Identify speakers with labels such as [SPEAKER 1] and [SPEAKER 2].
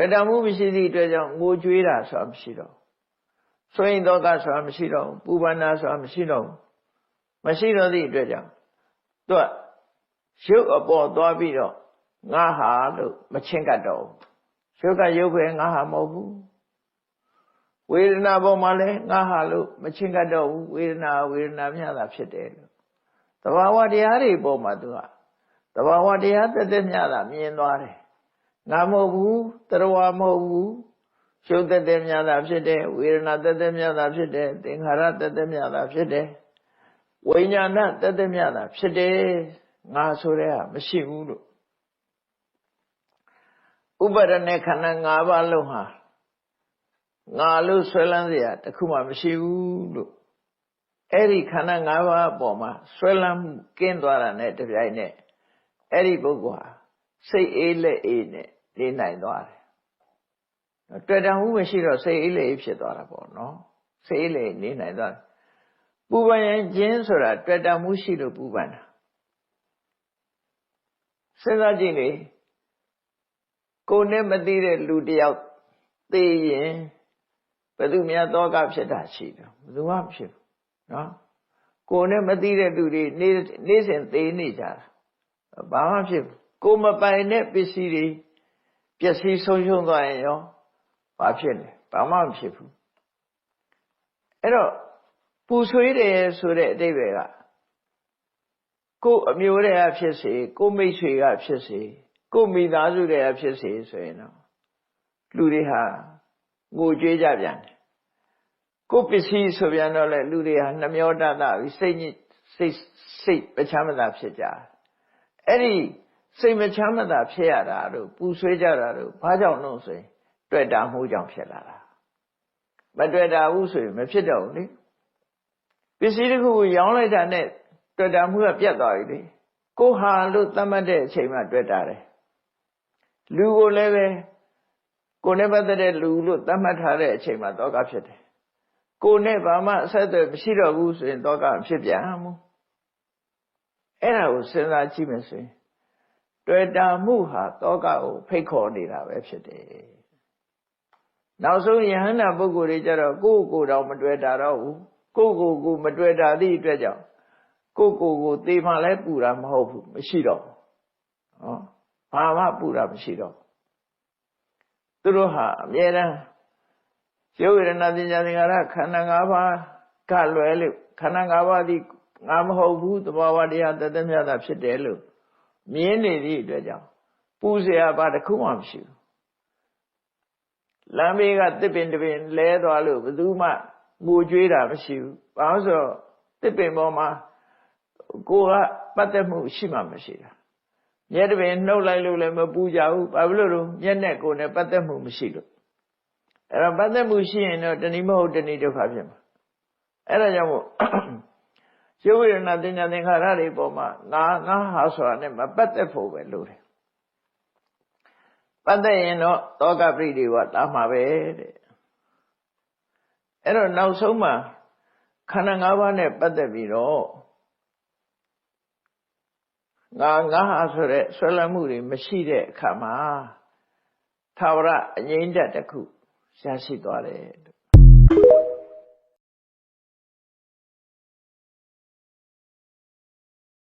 [SPEAKER 1] တွေ့တာမှုမရှိသည့်အတွက်ကြောင့်ငိုကြွေးတာဆိုတာမရှိတော့ဆိုရင်တော့ကဆိုတာမရှိတော့ပူပန်တာဆိုတာမရှိတော့မရှိတော့သည့်အတွက်ကြောင့်သူကရုပ်အပေါ်သွားပြီးတော့ငါဟာလို့မချင်းကတ်တော့ရုပ်ကရုပ်ပဲငါဟာမဟုတ်ဘူးဝေဒနာပေါ်မှာလည်းငါဟာလို့မချင်းကတ်တော့ဘူးဝေဒနာဝေဒနာမျှတာဖြစ်တယ်လို့တဘာဝတရားတွေပေါ်မှာသူကတဘာဝတရားတက်တက်မျှတာမြင်သွားတယ် ငါမဟုတ်ဘူးတရားမဟုတ်ဘူးရှုပ်တက်တက်များတာဖြစ်တယ်ဝေဒနာတက်တက်များတာဖြစ်တယ်သင်္ခါရတက်တက်များတာဖြစ်တယ်ဝိညာဏတက်တက်များတာဖြစ်တယ်ငါဆိုတဲ့ဟာမရှိဘူးလို့ဥပါဒณะခန္ဓာ၅ပါးလုံးဟာငါလို့ဆွဲလန်းเสียတခုမှမရှိဘူးလို့အဲ့ဒီခန္ဓာ၅ပါးအပေါ်မှာဆွဲလန်းမှုကင်းသွားတာနဲ့တပြိုင်နက်အဲ့ဒီပုဂ္ဂိုလ်ဟာစိတ်အေးလက်အေးနဲ့ နေနိုင်သွားတယ်တွေ့တာမှုမရှိတော့စိတ်အေးလက်အေးဖြစ်သွားတာပေါ့နော်စိတ်အေးလက်နေနိုင်သွားတယ်ပူပန်ရင်ခြင်းဆိုတာတွေ့တာမှုရှိလို့ပူပန်တာစဉ်းစားကြည့်လေကိုယ်နဲ့မသိတဲ့လူတယောက်သိရင်ဘယ်သူများတောကဖြစ်တာရှိတယ်ဘယ်သူမှမဖြစ်ဘူးနော်ကိုယ်နဲ့မသိတဲ့လူတွေနေ့နေ့စဉ်သိနေကြတာဘာမှဖြစ်ဘူးကိုမပိုင်တဲ့ပစ္စည်းတွေ ပျက်စီးဆုံးရှုံးသွားရင်ရောဘာဖြစ်လဲဘာမှမဖြစ်ဘူးအဲ့တော့ပူဆွေးတယ်ဆိုတဲ့အတိတ်ပဲကကိုအမျိုးတွေကဖြစ်စေကိုမိတ်ဆွေကဖြစ်စေကိုမိသားစုတွေကဖြစ်စေဆိုရင်တော့လူတွေဟာငိုကြွေးကြပြန်တယ်ကိုပစ္စည်းဆိုပြန်တော့လေလူတွေဟာနှမျောတတ်တာပြီးစိတ်ညစ်စိတ်စိတ်ပချမ်းမသာဖြစ်ကြအဲ့ဒီ စိတ်မချမ်းမသာဖြစ်ရတာတို့ပူဆွေးကြတာတို့ဘာကြောင့်လို့ဆိုရင်တွေ့တာမှုကြောင့်ဖြစ်လာတာမတွေ့တာဘူးဆိုရင်မဖြစ်တော့ဘူးလေပစ္စည်းတစ်ခုကိုရောင်းလိုက်တာနဲ့တွေ့တာမှုကပြတ်သွားပြီလေကိုဟာလို့သတ်မှတ်တဲ့အချိန်မှတွေ့တာတယ်လူကိုလည်းပဲကိုနဲ့ပတ်သက်တဲ့လူလို့သတ်မှတ်ထားတဲ့အချိန်မှာတောကဖြစ်တယ်ကိုနဲ့ဘာမှအဆက်အသွယ်မရှိတော့ဘူးဆိုရင်တောကဖြစ်ပြန်မှုအဲ့ဒါကိုစဉ်းစားကြည့်မယ်ဆိုရင် တွေ့တာမှုဟာတောကကိုဖိတ်ခေါ်နေတာပဲဖြစ်တယ်နောက်ဆုံးယဟန္တာပုဂ္ဂိုလ်တွေကြတော့ကိုယ့်ကိုယ်တော့မတွေ့တာတော့ဘူးကိုယ့်ကိုယ်ကိုမတွေ့တာသည့်အတွက်ကြောင့်ကိုယ့်ကိုယ်ကိုသေမှလည်းပူတာမဟုတ်ဘူးမရှိတော့ဘူးဟောဘာမှပူတာမရှိတော့သူတို့ဟာအမြဲတမ်းရုပ်ဝေဒနာပညာသင်္ခါရခန္ဓာ၅ပါးကလွယ်လို့ခန္ဓာ၅ပါးဒီငါမဟုတ်ဘူးသဘာဝတရားတသက်မြတ်တာဖြစ်တယ်လို့ မြင်နေသည့်အတွက်ကြောင့်ပူစရာဘာတစ်ခုမှမရှိဘူးလမ်းဘေးကတစ်ပင်တစ်ပင်လဲသွားလို့ဘယ်သူမှငိုကြွေးတာမရှိဘူးဘာလို့ဆိုတော့တစ်ပင်ပေါ်မှာကိုကပတ်သက်မှုရှိမှမရှိတာမျက်တစ်ပင်နှုတ်လိုက်လို့လည်းမပူကြဘူးဘာလို့လို့မျက်နဲ့ကိုယ်နဲ့ပတ်သက်မှုမရှိလို့အဲ့တော့ပတ်သက်မှုရှိရင်တော့တဏှိမဟုတ်တဏှိဒုက္ခဖြစ်မှာအဲ့ဒါကြောင့်မို့ ရုပ်ဝေဒနာတင်ညာသင်္ခါရတွေပေါ်မှာငါငါဟာဆိုတာနဲ့မပတ်သက်ဖို့ပဲလို့တယ်ပတ်သက်ရင်တော့တောကပရိဒီဝတာမှာပဲတဲ့အဲ့တော့နောက်ဆုံးမှာခန္ဓာ၅ပါးနဲ့ပတ်သက်ပြီးတော့ငါငါဟာဆိုတဲ့ဆွဲလန်းမှုတွေမရှိတဲ့အခါမှာသာဝရအငြိမ့်တက်တစ်ခုရရှိသွားတယ်